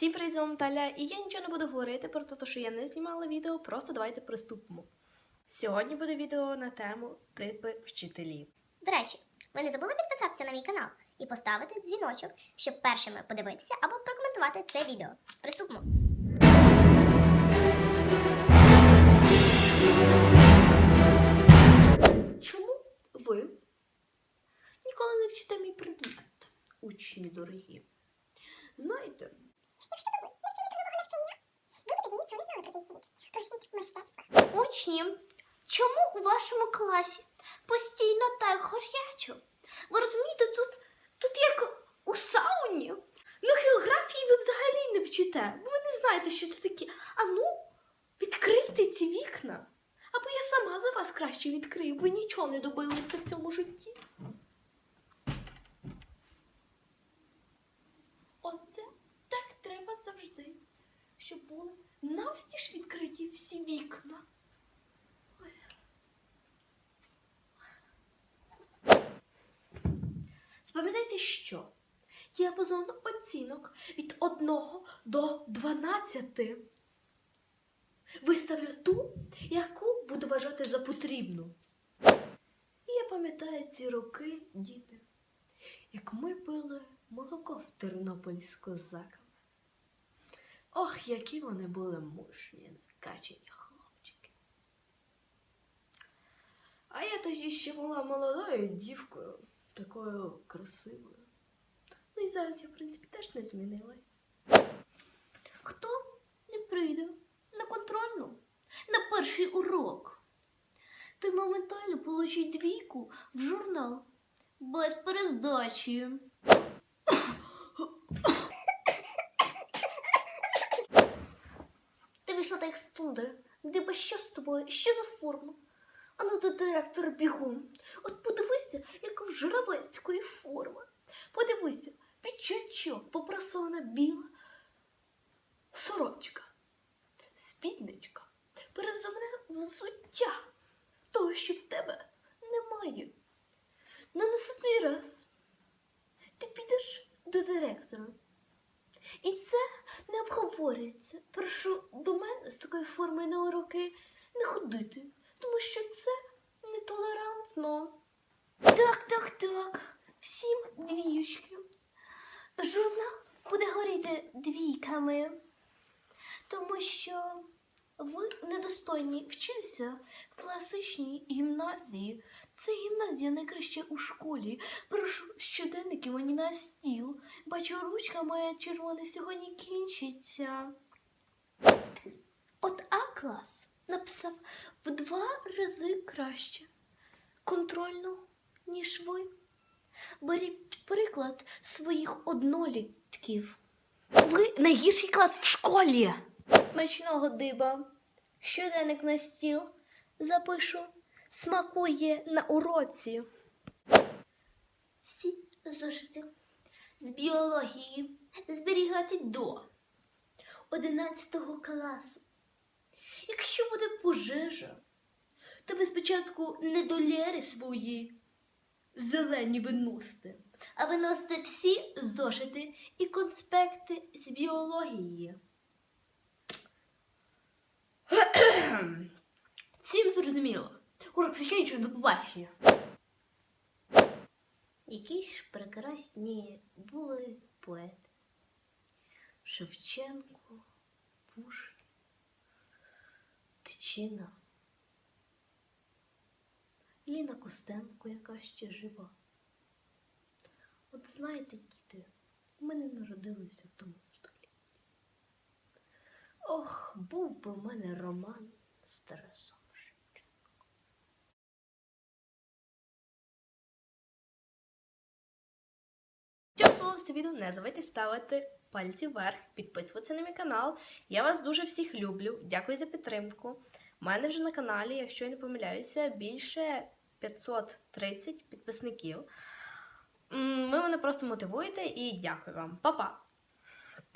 Всім привіт, з вами Таля, і я нічого не буду говорити про те, що я не знімала відео, просто давайте приступимо. Сьогодні буде відео на тему типи вчителів. До речі, ви не забули підписатися на мій канал і поставити дзвіночок, щоб першими подивитися або прокоментувати це відео. Приступимо. Чому ви ніколи не вчите мій предмет, учні дорогі? Знаєте, Якщо б ви не вчили трудового навчання, ви б тоді нічого не знали про цей світ, про світ мистецтва. Учні, чому у вашому класі постійно так гарячо? Ви розумієте, тут, тут як у сауні. Ну, географії ви взагалі не вчите. бо Ви не знаєте, що це таке. А ну, відкрийте ці вікна. Або я сама за вас краще відкрию. Ви нічого не добилися в цьому житті. Щоб були навстіж відкриті всі вікна. Запам'ятайте, що діапазон оцінок від 1 до 12 виставлю ту, яку буду вважати за потрібну. І я пам'ятаю ці роки, діти, як ми пили молоко в Тернополі з. Ох, які вони були мужні, накачані хлопчики. А я тоді ще була молодою дівкою, такою красивою. Ну і зараз я, в принципі, теж не змінилась. Хто не прийде на контрольну, на перший урок, той моментально получить двійку в журнал без перездачі. Так як з тундри. Диба, що з тобою? Що за форма? А ну до директора бігом. От подивися, яка в журавецької форма. Подивися, під чачок попрасована біла сорочка, спідничка, перезовне взуття. Того, що в тебе немає. На наступний раз ти підеш до директора. І це не обговорюється. Прошу до з такою формою на уроки не ходити, тому що це нетолерантно. Так, так, так. Всім двіючки. Журнал буде горіти двійками, тому що ви недостойні вчитися в класичній гімназії. Це гімназія найкраща у школі. Прошу щоденники мені на стіл. Бачу, ручка моя червона сьогодні кінчиться. От А-клас написав в два рази краще контрольно, ніж ви. Беріть приклад своїх однолітків. Ви найгірший клас в школі. Смачного диба. Щоденник на стіл. Запишу. Смакує на уроці. Всі зошити з біології зберігати до 11 класу. Якщо буде пожежа, то ви спочатку не доляри свої зелені виносите, а виносите всі зошити і конспекти з біології. Всім зрозуміло. Урок закінчує до побачення. Які ж прекрасні були поети. Шевченко, Пушкін, Тичина, Ліна Костенко, яка ще жива. От знаєте, діти, ми не народилися в тому столітті. Ох, був би в мене роман з Тарасом. Якщо сподобалося відео, не забудьте ставити пальці вверх, підписуватися на мій канал. Я вас дуже всіх люблю. Дякую за підтримку. Мене вже на каналі, якщо я не помиляюся, більше 530 підписників. Ви мене просто мотивуєте і дякую вам. Па-па!